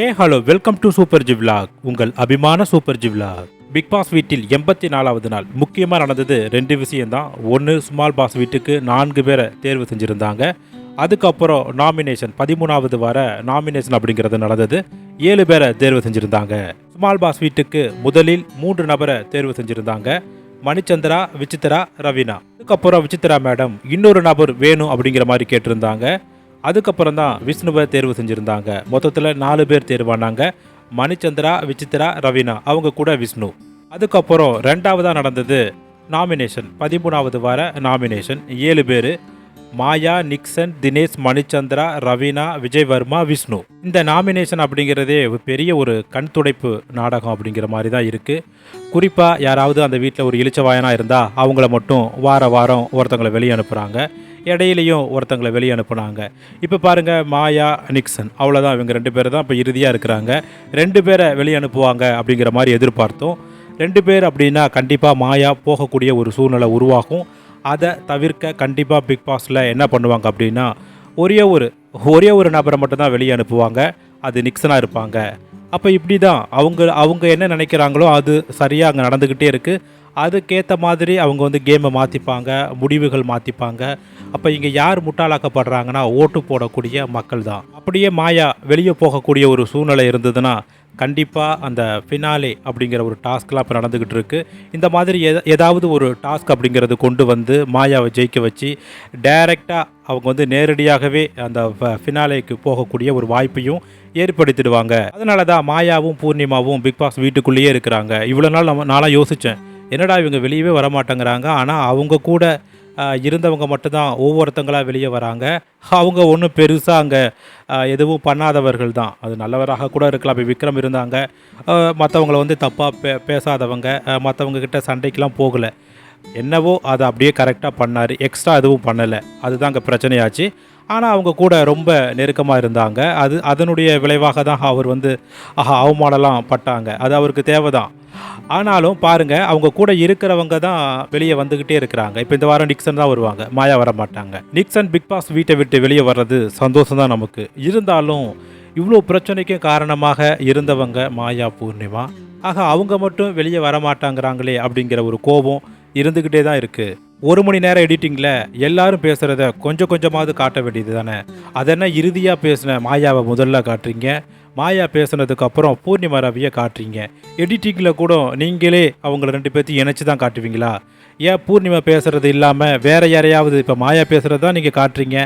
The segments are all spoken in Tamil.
Hey hello welcome to super G vlog உங்கள் அபிமான super G vlog Bigg Boss வீட்டில் எண்பத்தி நாலாவது நாள். முக்கியமாக நடந்தது ரெண்டு விஷயம்தான். ஒன்று ஸ்மால் பாஸ் வீட்டுக்கு நான்கு பேரை தேர்வு செஞ்சுருந்தாங்க. அதுக்கப்புறம் நாமினேஷன் பதிமூணாவது வார நாமினேஷன் அப்படிங்கிறது நடந்தது. ஏழு பேரை தேர்வு செஞ்சுருந்தாங்க. ஸ்மால் பாஸ் வீட்டுக்கு முதலில் மூன்று நபரை தேர்வு செஞ்சுருந்தாங்க. மணிச்சந்திரா விசித்ரா ரவீனா. அதுக்கப்புறம் விசித்ரா மேடம் இன்னொரு நபர் வேணும் அப்படிங்கிற மாதிரி கேட்டிருந்தாங்க. அதுக்கப்புறம் தான் விஷ்ணுவை தேர்வு செஞ்சுருந்தாங்க. மொத்தத்தில் நாலு பேர் தேர்வானாங்க. மணிச்சந்திரா விசித்ரா ரவீனா. அவங்க கூட விஷ்ணு. அதுக்கப்புறம் ரெண்டாவதாக நடந்தது நாமினேஷன். பதிமூணாவது வார நாமினேஷன். ஏழு பேர். மாயா நிக்சன் தினேஷ் மணிச்சந்திரா ரவீனா விஜய்வர்மா விஷ்ணு. இந்த நாமினேஷன் அப்படிங்கிறதே ஒரு பெரிய ஒரு கண் துடைப்பு நாடகம் அப்படிங்கிற மாதிரி தான் இருக்குது குறிப்பாக யாராவது அந்த வீட்டில் ஒரு இழிச்சவாயனாக இருந்தால் அவங்கள மட்டும் வார வாரம் ஒருத்தங்களை வெளியே அனுப்புகிறாங்க இடையிலையும் ஒருத்தங்களை வெளியே அனுப்புனாங்க. இப்போ பாருங்கள் மாயா நிக்சன். அவ்வளோதான் இவங்க ரெண்டு பேர் தான் இப்போ இறுதியாக இருக்கிறாங்க. ரெண்டு பேரை வெளியே அனுப்புவாங்க அப்படிங்கிற மாதிரி எதிர்பார்த்தோம். ரெண்டு பேர் அப்படின்னா கண்டிப்பாக மாயா போகக்கூடிய ஒரு சூழ்நிலை உருவாகும். அதை தவிர்க்க கண்டிப்பாக பிக் பாஸில் என்ன பண்ணுவாங்க அப்படின்னா ஒரே ஒரு ஒரே ஒரு நபரை மட்டும்தான் வெளியே அனுப்புவாங்க. அது நிக்சனாக இருப்பாங்க. அப்போ இப்படி தான் அவங்க அவங்க என்ன நினைக்கிறாங்களோ அது சரியாக அங்கே நடந்துக்கிட்டே இருக்குது அதுக்கேற்ற மாதிரி அவங்க வந்து கேமை மாற்றிப்பாங்க முடிவுகள் மாற்றிப்பாங்க அப்போ இங்கே யார் முட்டாளாக்கப்படுறாங்கன்னா ஓட்டு போடக்கூடிய மக்கள் தான் அப்படியே மாயா வெளியே போகக்கூடிய ஒரு சூழ்நிலை இருந்ததுன்னா கண்டிப்பாக அந்த ஃபினாலே அப்படிங்கிற ஒரு டாஸ்க்லாம் இப்போ நடந்துக்கிட்டு இருக்குது இந்த மாதிரி எத ஏதாவது ஒரு டாஸ்க் அப்படிங்கிறது கொண்டு வந்து மாயாவை ஜெயிக்க வச்சு டைரெக்டாக அவங்க வந்து நேரடியாகவே அந்த ஃபினாலேக்கு போகக்கூடிய ஒரு வாய்ப்பையும் ஏற்படுத்திடுவாங்க. அதனால தான் மாயாவும் பூர்ணிமாவும் பிக் பாஸ் வீட்டுக்குள்ளேயே இருக்கிறாங்க. இவ்வளோ நாள் நம்ம நாளாக யோசித்தேன் என்னடா இவங்க வெளியவே வர மாட்டேங்கிறாங்க ஆனால் அவங்க கூட இருந்தவங்க மட்டும்தான் ஒவ்வொருத்தங்களாக வெளியே வராங்க. அவங்க ஒன்றும் பெருசாக அங்கே எதுவும் பண்ணாதவர்கள் தான். அது நல்லவராக கூட இருக்கலாம் இப்போ விக்ரம் இருந்தாங்க. மற்றவங்கள வந்து தப்பாக பே பேசாதவங்க மற்றவங்கக்கிட்ட சண்டைக்கெலாம் போகலை. என்னவோ அதை அப்படியே கரெக்டாக பண்ணார். எக்ஸ்ட்ரா எதுவும் பண்ணலை. அதுதான் அங்கே பிரச்சனையாச்சு. ஆனால் அவங்க கூட ரொம்ப நெருக்கமாக இருந்தாங்க. அது அதனுடைய விளைவாக தான் அவர் வந்து ஆஹா அவமானலாம் பட்டாங்க. அது அவருக்கு தேவை தான் ஆனாலும் பாருங்க அவங்க கூட இருக்கிறவங்க தான் வெளியே வந்துக்கிட்டே இருக்கிறாங்க. இப்போ இந்த வாரம் நிக்சன் தான் வருவாங்க. மாயா வர மாட்டாங்க. நிக்சன் பிக் பாஸ் வீட்டை விட்டு வெளியே வர்றது சந்தோஷம் தான் நமக்கு. இருந்தாலும் இவ்வளோ பிரச்சனைக்கும் காரணமாக இருந்தவங்க மாயா பூர்ணிமா. ஆக அவங்க மட்டும் வெளியே வர மாட்டாங்கிறாங்களே அப்படிங்கிற ஒரு கோபம் இருந்துக்கிட்டே தான் இருக்குது ஒரு மணி நேரம் எடிட்டிங்கில் எல்லாரும் பேசுகிறத கொஞ்சம் கொஞ்சமாவது காட்ட வேண்டியது தானே அதென்ன இறுதியாக பேசின மாயாவை முதல்ல காட்டுறீங்க? மாயா பேசுனதுக்கு அப்புறம் பூர்ணிமா ரவியை காட்டுறீங்க. எடிட்டிங்கில் கூட நீங்களே அவங்கள ரெண்டு பேர்த்தையும் இணைச்சி தான் காட்டுவீங்களா? ஏன் பூர்ணிமா பேசுறது இல்லாமல் வேற யாரையாவது இப்போ மாயா பேசுகிறது தான் நீங்கள் காட்டுறீங்க?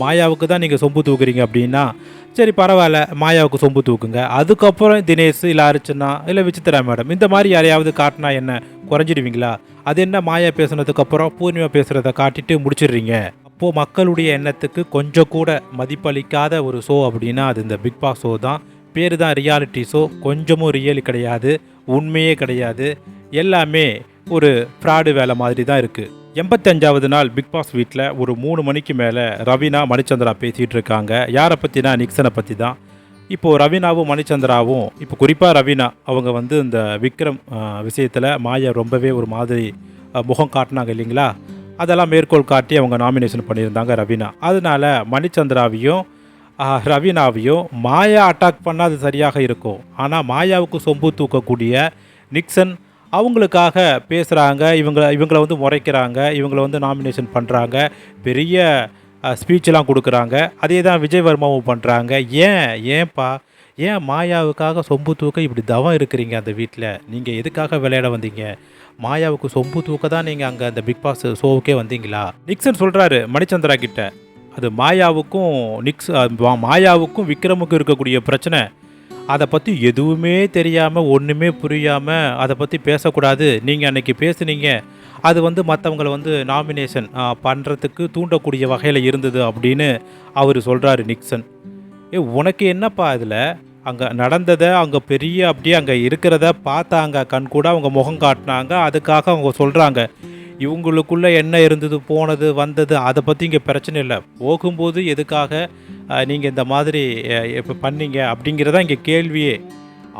மாயாவுக்கு தான் நீங்கள் சொம்பு தூக்குறீங்க அப்படின்னா சரி பரவாயில்ல மாயாவுக்கு சொம்பு தூக்குங்க. அதுக்கப்புறம் தினேஷ் இல்லை அர்ச்சனா இல்லை விசித்ரா மேடம் இந்த மாதிரி யாரையாவது காட்டினா என்ன? குறைஞ்சிடுவீங்களா? அது என்ன மாயா பேசுனதுக்கு அப்புறம் பூர்ணிமா பேசுகிறத காட்டிட்டு முடிச்சிடுறீங்க. அப்போது மக்களுடைய எண்ணத்துக்கு கொஞ்சம் கூட மதிப்பளிக்காத ஒரு ஷோ அப்படின்னா அது இந்த பிக் பாஸ் ஷோ தான். பேர் தான் ரியாலிட்டி ஷோ கொஞ்சமும் ரியல் கிடையாது. உண்மையே கிடையாது. எல்லாமே ஒரு ஃப்ராடு வேலை மாதிரி தான் இருக்குது எண்பத்தஞ்சாவது நாள் பிக் பாஸ் வீட்டில் ஒரு மூணு மணிக்கு மேலே ரவினா மணிச்சந்திரா பேசிகிட்டு இருக்காங்க. யாரை பற்றினா நிக்சனை பற்றி தான் இப்போது ரவீனாவும் மணிச்சந்திராவும் இப்போ குறிப்பாக ரவீனா அவங்க வந்து இந்த விக்ரம் விஷயத்தில் மாயா ரொம்பவே ஒரு மாதிரி முகம் காட்டினாங்க இல்லைங்களா? அதெல்லாம் மேற்கோள் காட்டி அவங்க நாமினேஷன் பண்ணியிருந்தாங்க ரவீனா. அதனால மணிச்சந்திராவையும் ரவீனாவையும் மாயா அட்டாக் பண்ணால் அது சரியாக இருக்கும். ஆனால் மாயாவுக்கு சொம்பு தூக்கக்கூடிய நிக்சன் அவங்களுக்காக பேசுகிறாங்க இவங்க இவங்கள வந்து முறைக்கிறாங்க. இவங்கள வந்து நாமினேஷன் பண்ணுறாங்க பெரிய ஸ்பீச்செலாம் கொடுக்குறாங்க. அதே தான் விஜய் வர்மாவும் பண்ணுறாங்க ஏன்? ஏன்பா? ஏன் மாயாவுக்காக சொம்பு தூக்க இப்படி தவம் இருக்கிறீங்க அந்த வீட்டில் நீங்கள் எதுக்காக விளையாட வந்தீங்க? மாயாவுக்கு சொம்பு தூக்க தான் நீங்கள் அங்கே அந்த பிக் பாஸ் ஷோவுக்கே வந்தீங்களா? நிக்சன் சொல்கிறாரு மணிச்சந்திரா கிட்ட. அது மாயாவுக்கும் நிக்ஸ் மாயாவுக்கும் விக்ரமுக்கும் இருக்கக்கூடிய பிரச்சனை. அதை பற்றி எதுவுமே தெரியாமல் ஒன்றுமே புரியாமல் அதை பற்றி பேசக்கூடாது. நீங்கள் அன்றைக்கி பேசுனீங்க. அது வந்து மற்றவங்கள வந்து நாமினேஷன் பண்ணுறதுக்கு தூண்டக்கூடிய வகையில் இருந்தது அப்படின்னு அவர் சொல்கிறாரு நிக்சன். ஏ உனக்கு என்னப்பா இதில் அங்கே நடந்ததை அங்கே பெரிய அப்படியே அங்கே இருக்கிறத பார்த்தாங்க கண் கூட அவங்க முகம் காட்டினாங்க அதுக்காக அவங்க சொல்கிறாங்க இவங்களுக்குள்ளே என்ன இருந்தது போனது வந்தது அதை பற்றி இங்கே பிரச்சனை இல்லை. போகும்போது எதுக்காக நீங்கள் இந்த மாதிரி இப்போ பண்ணீங்க அப்படிங்கிறதான் இங்கே கேள்வியே.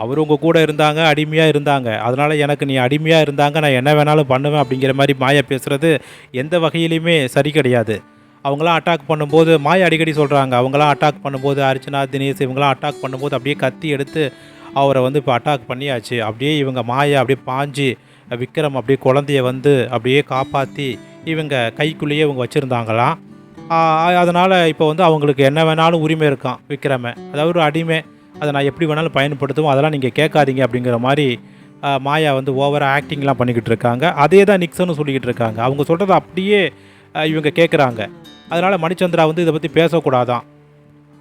அவர் உங்கள் கூட இருந்தாங்க அடிமையாக இருந்தாங்க. அதனால் எனக்கு நீ அடிமையாக இருந்தாங்க நான் என்ன வேணாலும் பண்ணுவேன் அப்படிங்கிற மாதிரி மாயா பேசுகிறது எந்த வகையிலையுமே சரி கிடையாது. அவங்களாம் அட்டாக் பண்ணும்போது மாயா அடிக்கடி சொல்கிறாங்க அவங்களாம் அட்டாக் பண்ணும்போது அர்ச்சனா தினேஷ் இவங்களாம் அட்டாக் பண்ணும்போது அப்படியே கத்தி எடுத்து அவரை வந்து இப்போ அட்டாக் பண்ணியாச்சு. அப்படியே இவங்க மாயா அப்படியே பாஞ்சு விக்ரம் அப்படியே குழந்தைய வந்து அப்படியே காப்பாற்றி இவங்க கைக்குள்ளேயே இவங்க வச்சுருந்தாங்களாம். அதனால் இப்போ வந்து அவங்களுக்கு என்ன வேணாலும் உரிமை இருக்கான் விக்ரமை. அதாவது ஒரு அடிமை. அதை நான் எப்படி வேணாலும் பயன்படுத்துவோம் அதெல்லாம் நீங்கள் கேட்காதீங்க அப்படிங்கிற மாதிரி மாயா வந்து ஓவராக ஆக்டிங்லாம் பண்ணிக்கிட்டு இருக்காங்க. அதே தான் நிக்சனும் சொல்லிக்கிட்டு இருக்காங்க. அவங்க சொல்கிறத அப்படியே இவங்க கேட்குறாங்க அதனால் மணிச்சந்திரா வந்து இதை பற்றி பேசக்கூடாதான்.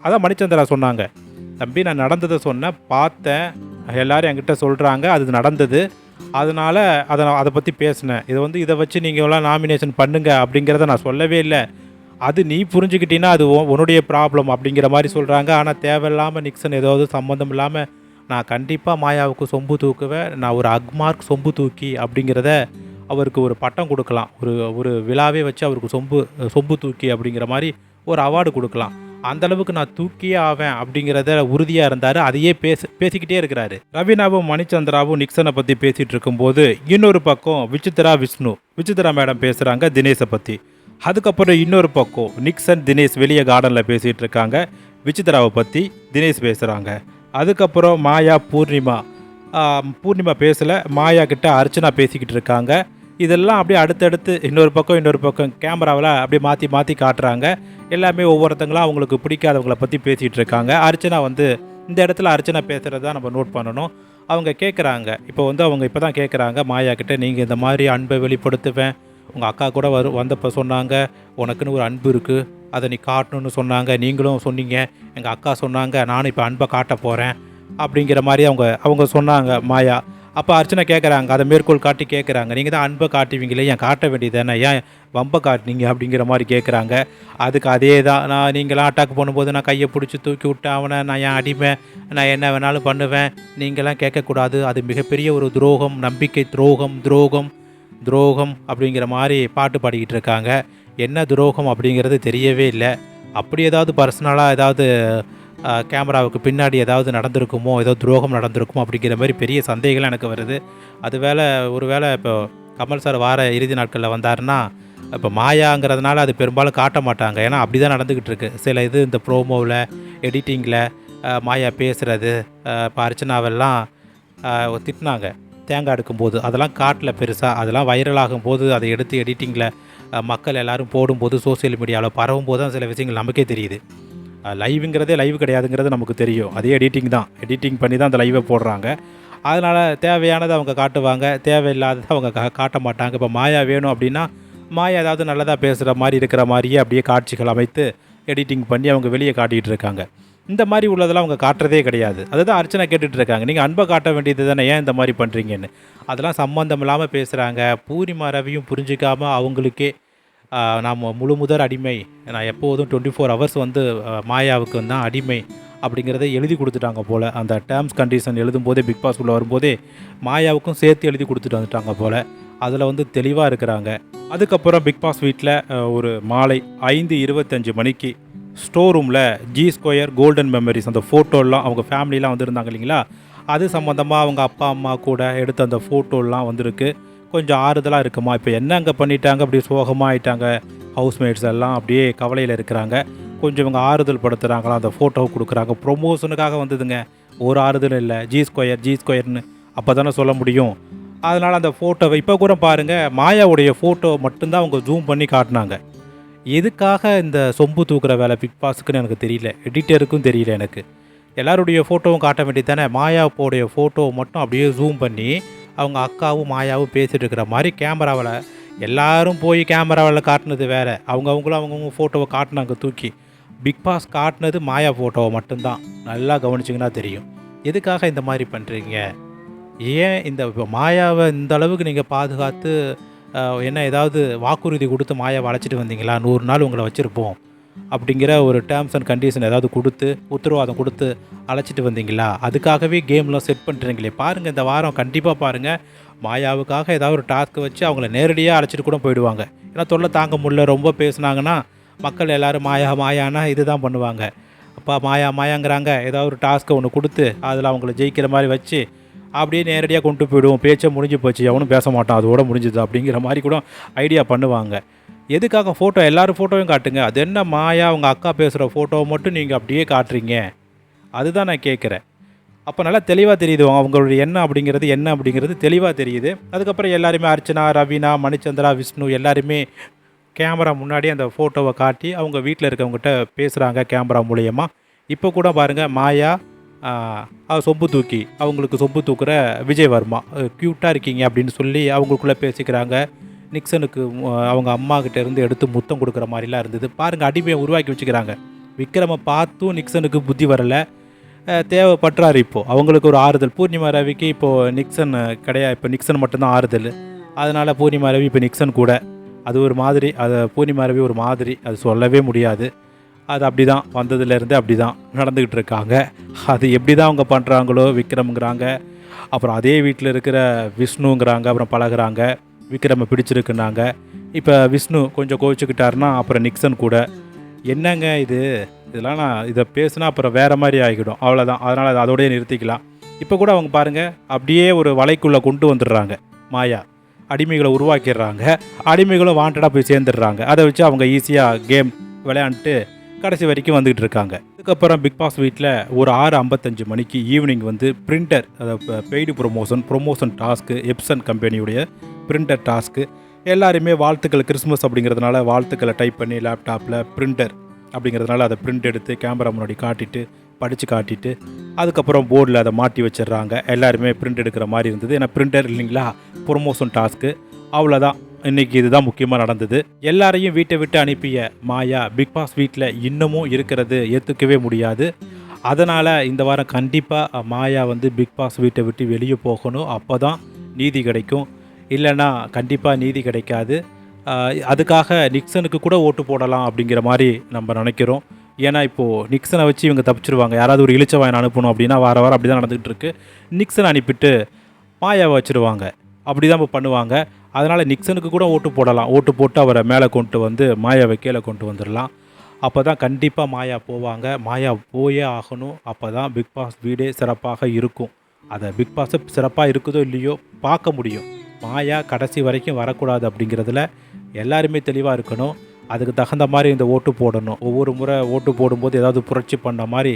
அதான் மணிச்சந்திரா சொன்னாங்க. தம்பி நான் நடந்ததை சொன்னேன் பார்த்தேன். எல்லோரும் என்கிட்ட சொல்கிறாங்க அது நடந்தது. அதனால் அதை நான் அதை பற்றி பேசினேன். இதை வந்து இதை வச்சு நீங்கள் நாமினேஷன் பண்ணுங்கள் அப்படிங்கிறத நான் சொல்லவே இல்லை. அது நீ புரிஞ்சுக்கிட்டீங்கன்னா அது உன்னுடைய ப்ராப்ளம் அப்படிங்கிற மாதிரி சொல்கிறாங்க ஆனால் தேவையில்லாமல் நிக்சன் ஏதாவது சம்மந்தம் இல்லாமல் நான் கண்டிப்பாக மாயாவுக்கு சொம்பு தூக்குவேன் நான் ஒரு அக்மார்க் சொம்பு தூக்கி அப்படிங்கிறத அவருக்கு ஒரு பட்டம் கொடுக்கலாம். ஒரு ஒரு விழாவே வச்சு அவருக்கு சொம்பு சொம்பு தூக்கி அப்படிங்கிற மாதிரி ஒரு அவார்டு கொடுக்கலாம். அந்த அளவுக்கு நான் தூக்கியே ஆவேன் அப்படிங்கிறத உறுதியாக இருந்தார். அதையே பேச பேசிக்கிட்டே இருக்கிறாரு. ரவீனாவும் மணிச்சந்திராவும் நிக்சனை பற்றி பேசிகிட்டு இருக்கும்போது இன்னொரு பக்கம் விசித்ரா விஷ்ணு விசித்ரா மேடம் பேசுகிறாங்க தினேஷை பற்றி அதுக்கப்புறம் இன்னொரு பக்கம் நிக்சன் தினேஷ் வெளியே கார்டனில் பேசிகிட்டு இருக்காங்க. விசித்ராவை பற்றி தினேஷ் பேசுகிறாங்க அதுக்கப்புறம் மாயா பூர்ணிமா பூர்ணிமா பேசலை. மாயா கிட்ட அர்ச்சனா பேசிக்கிட்டு இருக்காங்க. இதெல்லாம் அப்படியே அடுத்தடுத்து இன்னொரு பக்கம் இன்னொரு பக்கம் கேமராவில் அப்படியே மாற்றி மாற்றி காட்டுறாங்க. எல்லாமே ஒவ்வொருத்தங்களும் அவங்களுக்கு பிடிக்காதவங்கள பற்றி பேசிகிட்டு இருக்காங்க. அர்ச்சனா வந்து இந்த இடத்துல அர்ச்சனா பேசுகிறது தான் நம்ம நோட் பண்ணணும். அவங்க கேட்குறாங்க இப்போ வந்து அவங்க இப்போ தான் கேட்குறாங்க மாயா கிட்டே நீங்கள் இந்த மாதிரி அன்பை வெளிப்படுத்துவேன். உங்கள் அக்கா கூட வரு வந்தப்போ சொன்னாங்க உனக்குன்னு ஒரு அன்பு இருக்குது அதை நீ காட்டணும்னு சொன்னாங்க. நீங்களும் சொன்னீங்க. எங்கள் அக்கா சொன்னாங்க நானும் இப்போ அன்பை காட்ட போகிறேன் அப்படிங்கிற மாதிரி அவங்க அவங்க சொன்னாங்க மாயா அப்போ அர்ச்சனை கேட்குறாங்க அதை மேற்கோள் காட்டி கேட்குறாங்க நீங்கள் தான் அன்பை காட்டுவீங்களே ஏன் காட்ட வேண்டியதானே ஏன் வம்பை காட்டுனீங்க? அப்படிங்கிற மாதிரி கேட்குறாங்க அதுக்கு அதே தான். நான் நீங்களாம் அட்டாக் பண்ணும்போது நான் கையை பிடிச்சி தூக்கி விட்டேன் அவனை. நான் ஏன் அடிமை. நான் என்ன வேணாலும் பண்ணுவேன். நீங்களாம் கேட்கக்கூடாது. அது மிகப்பெரிய ஒரு துரோகம் நம்பிக்கை துரோகம் துரோகம். துரோகம் அப்படிங்கிற மாதிரி பாட்டு பாடிக்கிட்டு இருக்காங்க. என்ன துரோகம் அப்படிங்கிறது தெரியவே இல்லை. அப்படி ஏதாவது பர்சனலாக ஏதாவது கேமராவுக்கு பின்னாடி ஏதாவது நடந்திருக்குமோ ஏதோ துரோகம் நடந்திருக்குமோ அப்படிங்கிற மாதிரி பெரிய சந்தேகங்கள் எனக்கு வருது. அது வேலை ஒரு வேளை இப்போ கமல் சார் வார இறுதி நாட்களில் வந்தாருன்னா இப்போ மாயாங்கிறதுனால அது பெரும்பாலும் காட்ட மாட்டாங்க. ஏன்னா அப்படி தான் நடந்துக்கிட்டு இருக்கு. சில இது இந்த ப்ரோமோவில் எடிட்டிங்கில் மாயா பேசுகிறது இப்போ அர்ச்சனாவெல்லாம் திட்டினாங்க. தேங்காய் எடுக்கும்போது அதெல்லாம் காட்டில் பெருசாக அதெல்லாம் வைரலாகும் போது அதை எடுத்து எடிட்டிங்கில் மக்கள் எல்லோரும் போடும்போது சோஷியல் மீடியாவில் பரவும் போது தான் சில விஷயங்கள் நமக்கே தெரியுது. லைவுங்கிறதே லைவ் கிடையாதுங்கிறது நமக்கு தெரியும். அதே எடிட்டிங் தான். எடிட்டிங் பண்ணி தான் அந்த லைவை போடுறாங்க. அதனால் தேவையானதை அவங்க காட்டுவாங்க. தேவையில்லாததை அவங்க காட்ட மாட்டாங்க. இப்போ மாயா வேணும் அப்படின்னா மாயா ஏதாவது நல்லதாக பேசுகிற மாதிரி இருக்கிற மாதிரியே அப்படியே காட்சிகள் அமைத்து எடிட்டிங் பண்ணி அவங்க வெளியே காட்டிகிட்டு இருக்காங்க. இந்த மாதிரி உள்ளதெல்லாம் அவங்க காட்டுறதே கிடையாது. அதுதான் அர்ச்சனை கேட்டுட்டு இருக்காங்க நீங்கள் அன்பை காட்ட வேண்டியது தானே ஏன் இந்த மாதிரி பண்ணுறீங்கன்னு அதெல்லாம் சம்மந்தம் இல்லாமல் பேசுகிறாங்க பூர்ணிமா ரவியும் புரிஞ்சிக்காமல் அவங்களுக்கே நாம் முழு முதற் அடிமை. நான் எப்போதும் டுவெண்ட்டி ஃபோர் ஹவர்ஸ் வந்து மாயாவுக்கு தான் அடிமை அப்படிங்கிறத எழுதி கொடுத்துட்டாங்க போல். அந்த டேர்ம்ஸ் கண்டிஷன் எழுதும் போதே பிக் பாஸ் உள்ள வரும்போதே மாயாவுக்கும் சேர்த்து எழுதி கொடுத்துட்டு வந்துட்டாங்க போல். அதில் வந்து தெளிவாக இருக்கிறாங்க. அதுக்கப்புறம் பிக் பாஸ் வீட்டில் ஒரு மாலை ஐந்து இருபத்தஞ்சு மணிக்கு ஸ்டோர் ரூமில் ஜி ஸ்கொயர் கோல்டன் மெமரிஸ் அந்த ஃபோட்டோலாம் அவங்க ஃபேமிலிலாம் வந்திருந்தாங்க இல்லைங்களா? அது சம்மந்தமாக அவங்க அப்பா அம்மா கூட எடுத்த அந்த ஃபோட்டோலாம் வந்திருக்கு. கொஞ்சம் ஆறுதலாக இருக்குமா? இப்போ என்ன அங்கே பண்ணிட்டாங்க? அப்படியே சோகமாக ஆயிட்டாங்க. ஹவுஸ்மேட்ஸ் எல்லாம் அப்படியே கவலையில் இருக்கிறாங்க. கொஞ்சம் இவங்க ஆறுதல் படுத்துகிறாங்களா அந்த ஃபோட்டோ கொடுக்குறாங்க. ப்ரொமோஷனுக்காக வந்ததுங்க. ஒரு ஆறுதல் இல்லை. ஜி ஸ்கொயர் ஜி ஸ்கொயர்னு அப்போ தானே சொல்ல முடியும். அதனால் அந்த ஃபோட்டோவை இப்போ கூட பாருங்கள் மாயாவுடைய ஃபோட்டோ மட்டும்தான் அவங்க ஜூம் பண்ணி காட்டினாங்க. எதுக்காக இந்த சொம்பு தூக்குற வேலை பிக் பாஸுக்குன்னு எனக்கு தெரியல. எடிட்டருக்கும் தெரியல எனக்கு. எல்லாருடைய ஃபோட்டோவும் காட்ட வேண்டியது தானே? மாயாவோடைய ஃபோட்டோவை மட்டும் அப்படியே ஜூம் பண்ணி அவங்க அக்காவும் மாயாவும் பேசிகிட்டு இருக்கிற மாதிரி கேமராவில் எல்லாரும் போய் கேமராவில் காட்டினது வேறு. அவங்க அவங்களும் அவங்கவுங்க ஃபோட்டோவை காட்டினாங்க தூக்கி. பிக் பாஸ் காட்டினது மாயா ஃபோட்டோவை மட்டும்தான். நல்லா கவனிச்சிங்கன்னா தெரியும். எதுக்காக இந்த மாதிரி பண்ணுறீங்க ஏன் இந்த மாயாவை இந்த அளவுக்கு நீங்கள் பாதுகாத்து என்ன ஏதாவது வாக்குறுதி கொடுத்து மாயாவை அழைச்சிட்டு வந்தீங்களா? நூறு நாள் உங்களை வச்சுருப்போம். அப்படிங்கிற ஒரு டேர்ம்ஸ் அண்ட் கண்டிஷன் ஏதாவது கொடுத்து உத்தரவாதம் கொடுத்து அழைச்சிட்டு வந்தீங்களா? அதுக்காகவே கேம்லாம் செட் பண்ணுறீங்களே பாருங்கள் இந்த வாரம் கண்டிப்பாக பாருங்கள் மாயாவுக்காக ஏதாவது ஒரு டாஸ்க் வச்சு அவங்கள நேரடியாக அழைச்சிட்டு கூட போயிடுவாங்க. ஏன்னா தொல்லை தாங்க முடியல. ரொம்ப பேசுனாங்கன்னா மக்கள் எல்லாரும் மாயா மாயானா இதுதான் பண்ணுவாங்க. அப்பா மாயா மாயாங்கிறாங்க. ஏதாவது ஒரு டாஸ்க்கை ஒன்று கொடுத்து அதில் அவங்கள ஜெயிக்கிற மாதிரி வச்சு அப்படியே நேரடியாக கொண்டு போயிடுவோம். பேச்சை முடிஞ்சு போச்சு. எவனும் பேச மாட்டான். அதோட முடிஞ்சுது அப்படிங்கிற மாதிரி கூட ஐடியா பண்ணுவாங்க. எதுக்காக ஃபோட்டோ எல்லோரும் ஃபோட்டோவையும் காட்டுங்க. அது என்ன மாயா? அவங்க அக்கா பேசுகிற ஃபோட்டோவை மட்டும் நீங்கள் அப்படியே காட்டுறீங்க. அதுதான் நான் கேட்குறேன் அப்போ நல்லா தெளிவாக தெரியுது. அவங்களுடைய என்ன அப்படிங்கிறது என்ன அப்படிங்கிறது தெளிவாக தெரியுது. அதுக்கப்புறம் எல்லாருமே அர்ச்சனா ரவீனா மணிச்சந்திரா விஷ்ணு எல்லாருமே கேமரா முன்னாடி அந்த ஃபோட்டோவை காட்டி அவங்க வீட்டில் இருக்கவங்ககிட்ட பேசுகிறாங்க கேமரா மூலயமா. இப்போ கூட பாருங்கள் மாயா சொம்பு தூக்கி அவங்களுக்கு சொம்பு தூக்குற விஜய் வர்மா க்யூட்டாக இருக்கீங்க அப்படின்னு சொல்லி அவங்களுக்குள்ளே பேசிக்கிறாங்க. நிக்சனுக்கு அவங்க அம்மா இருந்து எடுத்து முத்தம் கொடுக்குற மாதிரிலாம் இருந்தது. பாருங்கள் அடிமையை உருவாக்கி வச்சுக்கிறாங்க. விக்ரமை பார்த்தும் நிக்சனுக்கு புத்தி வரலை. தேவைப்படுறாரு இப்போது அவங்களுக்கு ஒரு ஆறுதல். பூர்ணிமா ரவிக்கு இப்போது நிக்சன் கிடையாது இப்போ நிக்சன் மட்டும்தான் ஆறுதல். அதனால் பூர்ணிமா ரவி இப்போ நிக்சன் கூட. அது ஒரு மாதிரி அது பூர்ணிமா ரவி ஒரு மாதிரி. அது சொல்லவே முடியாது. அது அப்படி தான் வந்ததுலேருந்து அப்படி தான் நடந்துக்கிட்டு இருக்காங்க அது எப்படி தான் அவங்க பண்ணுறாங்களோ விக்ரம்ங்கிறாங்க. அப்புறம் அதே வீட்டில் இருக்கிற விஷ்ணுங்கிறாங்க அப்புறம் பழகுறாங்க. விக்ரமை பிடிச்சிருக்குன்னாங்க இப்போ விஷ்ணு கொஞ்சம் கோவிச்சுக்கிட்டாருன்னா அப்புறம் நிக்சன் கூட. என்னங்க இது? இதெல்லாம் நான் இதை பேசுனா அப்புறம் வேறு மாதிரி ஆகிடும். அவ்வளோதான் அதனால் அதை அதோடய நிறுத்திக்கலாம். இப்போ கூட அவங்க பாருங்கள் அப்படியே ஒரு வலைக்குள்ளே கொண்டு வந்துடுறாங்க. மாயா. அடிமைகளை உருவாக்கிடுறாங்க. அடிமைகளும் வாண்டடாக போய் சேர்ந்துடுறாங்க. அதை வச்சு அவங்க ஈஸியாக கேம் விளையாண்டுட்டு கடைசி வரைக்கும் வந்துக்கிட்டு இருக்காங்க. அதுக்கப்புறம் பிக் பாஸ் வீட்டில் ஒரு ஆறு ஐம்பத்தஞ்சு மணிக்கு ஈவினிங் வந்து பிரிண்டர் அதாவது paid promotion promotion task Epson கம்பெனியுடைய பிரிண்டர் டாஸ்க்கு எல்லாருமே வாழ்த்துக்கள் கிறிஸ்மஸ் அப்படிங்கிறதுனால வாழ்த்துக்களை டைப் பண்ணி லேப்டாப்பில் பிரிண்டர் அப்படிங்கிறதுனால அதை பிரிண்ட் எடுத்து கேமரா முன்னாடி காட்டிட்டு படித்து காட்டிட்டு அதுக்கப்புறம் போர்டில் அதை மாட்டி வச்சிடுறாங்க. எல்லாருமே பிரிண்ட் எடுக்கிற மாதிரி இருந்தது. ஏன்னா பிரிண்டர் இல்லைங்களா? ப்ரொமோஷன் டாஸ்க்கு அவ்வளோதான் இன்னைக்கு இதுதான் முக்கியமாக நடந்தது. எல்லாரையும் வீட்டை விட்டு அனுப்பிய மாயா பிக் பாஸ் வீட்டில் இன்னமும் இருக்கிறது ஏற்றுக்கவே முடியாது. அதனால் இந்த வாரம் கண்டிப்பாக மாயா வந்து பிக் பாஸ் வீட்டை விட்டு வெளியே போகணும். அப்போ தான் நீதி கிடைக்கும். இல்லைன்னா கண்டிப்பாக நீதி கிடைக்காது. அதுக்காக நிக்சனுக்கு கூட ஓட்டு போடலாம் அப்படிங்கிற மாதிரி நம்ம நினைக்கிறோம். ஏன்னா இப்போது நிக்சனை வச்சு இவங்க தப்பிச்சிருவாங்க. யாராவது ஒரு இளிச்சவாயன் அனுப்பணும் அப்படின்னா வார வாரம் அப்படி தான் நடந்துகிட்டு இருக்கு. நிக்சன் அனுப்பிட்டு மாயாவை வச்சுருவாங்க. அப்படி தான் இப்போ பண்ணுவாங்க. அதனால் நிக்சனுக்கு கூட ஓட்டு போடலாம். ஓட்டு போட்டு அவரை மேலே கொண்டு வந்து மாயாவை கீழே கொண்டு வந்துடலாம். அப்போ தான் கண்டிப்பாக மாயா போவாங்க. மாயா போயே ஆகணும். அப்போ தான் பிக் பாஸ் வீடே சிறப்பாக இருக்கும். அதை பிக் பாஸ் சிறப்பாக இருக்குதோ இல்லையோ பார்க்க முடியும். மாயா கடைசி வரைக்கும் வரக்கூடாது அப்படிங்கிறதுல எல்லாருமே தெளிவாக இருக்கணும். அதுக்கு தகுந்த மாதிரி இந்த ஓட்டு போடணும். ஒவ்வொரு முறை ஓட்டு போடும்போது ஏதாவது புரட்சி பண்ண மாதிரி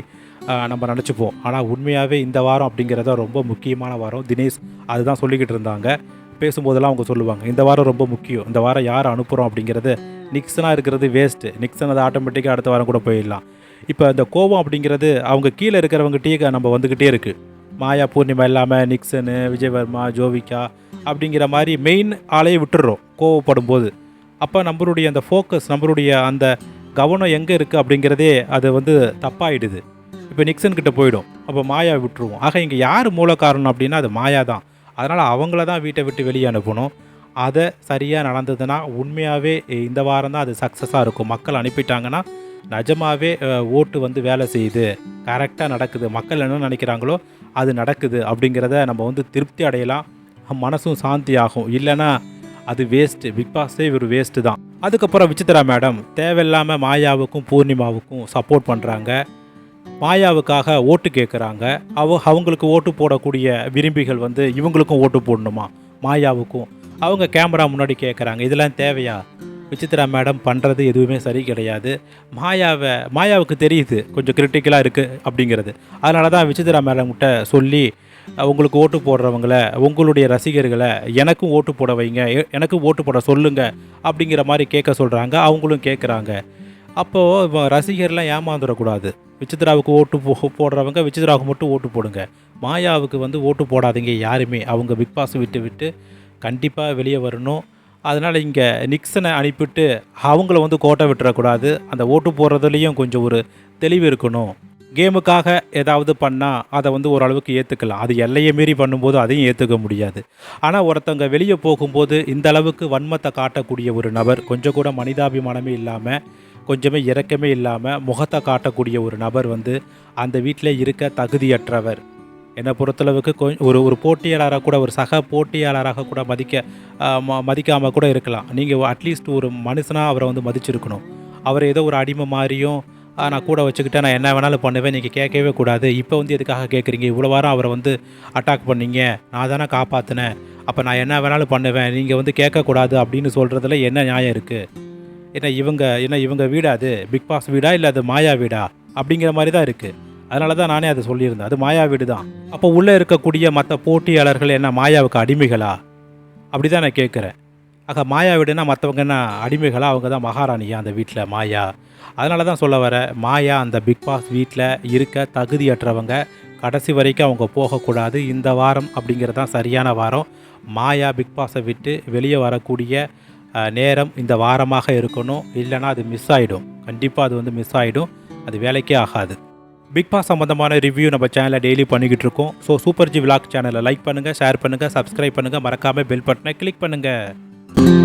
நம்ம நினச்சிப்போம். ஆனால் உண்மையாகவே இந்த வாரம் அப்படிங்கிறத ரொம்ப முக்கியமான வாரம். தினேஷ் அதுதான் சொல்லிக்கிட்டு இருந்தாங்க. பேசும்போதெல்லாம் அவங்க சொல்லுவாங்க இந்த வாரம் ரொம்ப முக்கியம் இந்த வாரம் யாரை அனுப்புகிறோம் அப்படிங்கிறது நிக்சனாக இருக்கிறது வேஸ்ட்டு. நிக்சன் அதை ஆட்டோமேட்டிக்காக அடுத்த வாரம் கூட போயிடலாம். இப்போ இந்த கோபம் அப்படிங்கிறது அவங்க கீழே இருக்கிறவங்ககிட்டயே நம்ம வந்துக்கிட்டே இருக்குது மாயா பூர்ணிமா இல்லாமல் நிக்சனு விஜயவர்மா ஜோவிகா அப்படிங்கிற மாதிரி மெயின் ஆளையே விட்டுடுறோம் கோவப்படும் போது அப்போ நம்மளுடைய அந்த ஃபோக்கஸ் நம்மளுடைய அந்த கவனம் எங்கே இருக்குது அப்படிங்கிறதே அது வந்து தப்பாயிடுது. இப்போ நிக்சன் கிட்ட போயிடும். அப்போ மாயா விட்டுருவோம். ஆக இங்கே யார் மூல காரணம் அப்படின்னா அது மாயா தான் அதனால் அவங்கள தான் வீட்டை விட்டு வெளியே அனுப்பணும். அதை சரியாக நடந்ததுன்னா உண்மையாகவே இந்த வாரம் தான் அது சக்ஸஸாக இருக்கும். மக்கள் அனுப்பிட்டாங்கன்னா நிஜமாகவே ஓட்டு வந்து வேலை செய்யுது. கரெக்டாக நடக்குது. மக்கள் என்ன நினைக்கிறாங்களோ அது நடக்குது அப்படிங்கிறத நம்ம வந்து திருப்தி அடையலாம். மனசும் சாந்தி ஆகும் இல்லைன்னா அது வேஸ்ட்டு பிக் பாஸே ஒரு வேஸ்ட்டு தான். அதுக்கப்புறம் விசித்ரா மேடம் தேவையில்லாமல் மாயாவுக்கும் பூர்ணிமாவுக்கும் சப்போர்ட் பண்ணுறாங்க மாயாவுக்காக ஓட்டு கேட்குறாங்க. அவ அவங்களுக்கு ஓட்டு போடக்கூடிய விரும்பிகள் வந்து இவங்களுக்கும் ஓட்டு போடணுமா? மாயாவுக்கும். அவங்க கேமரா முன்னாடி கேட்குறாங்க. இதெல்லாம் தேவையா? விசித்ரா மேடம் பண்ணுறது எதுவுமே சரி கிடையாது. மாயாவை மாயாவுக்கு தெரியுது. கொஞ்சம் கிரிட்டிக்கலாக இருக்குது அப்படிங்கிறது. அதனால தான் விசித்ரா மேடம்கிட்ட சொல்லி உங்களுக்கு ஓட்டு போடுறவங்கள உங்களுடைய ரசிகர்களை எனக்கும் ஓட்டு போட வைங்க. எனக்கும் ஓட்டு போட சொல்லுங்கள் அப்படிங்கிற மாதிரி கேட்க சொல்கிறாங்க அவங்களும் கேட்குறாங்க. அப்போது ரசிகர்லாம் ஏமாந்துடக்கூடாது. விசித்ராவுக்கு ஓட்டு போ போடுறவங்க விசித்ராவுக்கு மட்டும் ஓட்டு போடுங்க. மாயாவுக்கு வந்து ஓட்டு போடாதீங்க யாருமே. அவங்க பிக் பாஸ் விட்டு விட்டு கண்டிப்பாக வெளியே வரணும். அதனால் இங்கே நிக்சனை அனுப்பிட்டு அவங்கள வந்து கோட்டை விட்டுறக்கூடாது. அந்த ஓட்டு போடுறதுலேயும் கொஞ்சம் ஒரு தெளிவு இருக்கணும். கேமுக்காக ஏதாவது பண்ணால் அதை வந்து ஓரளவுக்கு ஏற்றுக்கலாம் அது எல்லையை மீறி பண்ணும்போது அதையும் ஏற்றுக்க முடியாது. ஆனால் ஒருத்தவங்க வெளியே போகும்போது இந்த அளவுக்கு வன்மத்தை காட்டக்கூடிய ஒரு நபர் கொஞ்சம் கூட மனிதாபிமானமே இல்லாமல் கொஞ்சமே இறக்கமே இல்லாமல் முகத்தை காட்டக்கூடிய ஒரு நபர் வந்து அந்த வீட்டில் இருக்க தகுதியற்றவர். என்னை பொறுத்தளவுக்கு கொ- ஒரு ஒரு போட்டியாளராக கூட ஒரு சக போட்டியாளராக கூட மதிக்க மதிக்காமல் கூட இருக்கலாம். நீங்கள் அட்லீஸ்ட் ஒரு மனுஷனாக அவரை வந்து மதிச்சிருக்கணும். அவர் ஏதோ ஒரு அடிமை மாதிரியும் நான் கூட வச்சுக்கிட்டேன் நான் என்ன வேணாலும் பண்ணுவேன் நீங்கள் கேட்கவே கூடாது. இப்போ வந்து எதுக்காக கேட்குறீங்க? இவ்வளோ வாரம் அவரை வந்து அட்டாக் பண்ணீங்க. நான் தானே காப்பாற்றினேன் அப்போ நான் என்ன வேணாலும் பண்ணுவேன். நீங்கள் வந்து கேட்கக்கூடாது அப்படின்னு சொல்கிறதுல என்ன நியாயம் இருக்குது என்ன இவங்க என்ன இவங்க வீடா அது? பிக் பாஸ் வீடா இல்லை அது மாயா வீடா? அப்படிங்கிற மாதிரி தான் இருக்குது அதனால தான் நானே அதை சொல்லியிருந்தேன். அது மாயா வீடு தான். அப்போ உள்ளே இருக்கக்கூடிய மற்ற போட்டியாளர்கள் என்ன மாயாவுக்கு அடிமைகளா? அப்படி தான் நான் கேட்குறேன். ஆக மாயா வீடுனா மற்றவங்க என்ன அடிமைகளா? அவங்க தான் மகாராணியா அந்த வீட்டில் மாயா. அதனால தான் சொல்ல வர மாயா அந்த பிக் பாஸ் வீட்டில் இருக்க தகுதியற்றவங்க கடைசி வரைக்கும் அவங்க போகக்கூடாது. இந்த வாரம் அப்படிங்கிறது தான் சரியான வாரம். மாயா பிக் பாஸை விட்டு வெளியே வரக்கூடிய நேரம் இந்த வாரமாக இருக்கணும். இல்லைன்னா அது மிஸ் ஆகிடும் கண்டிப்பாக அது வந்து மிஸ் ஆகிடும் அது வேலைக்கே ஆகாது. பிக் பாஸ் சம்மந்தமான ரிவ்யூ நம்ம சேனலில் டெய்லி பண்ணிக்கிட்டு இருக்கோம். ஸோ சூப்பர் ஜி விளாக் சேனலை லைக் பண்ணுங்கள் ஷேர் பண்ணுங்கள் சப்ஸ்கிரைப் பண்ணுங்கள் மறக்காமல் பெல் பட்டனை கிளிக் பண்ணுங்கள்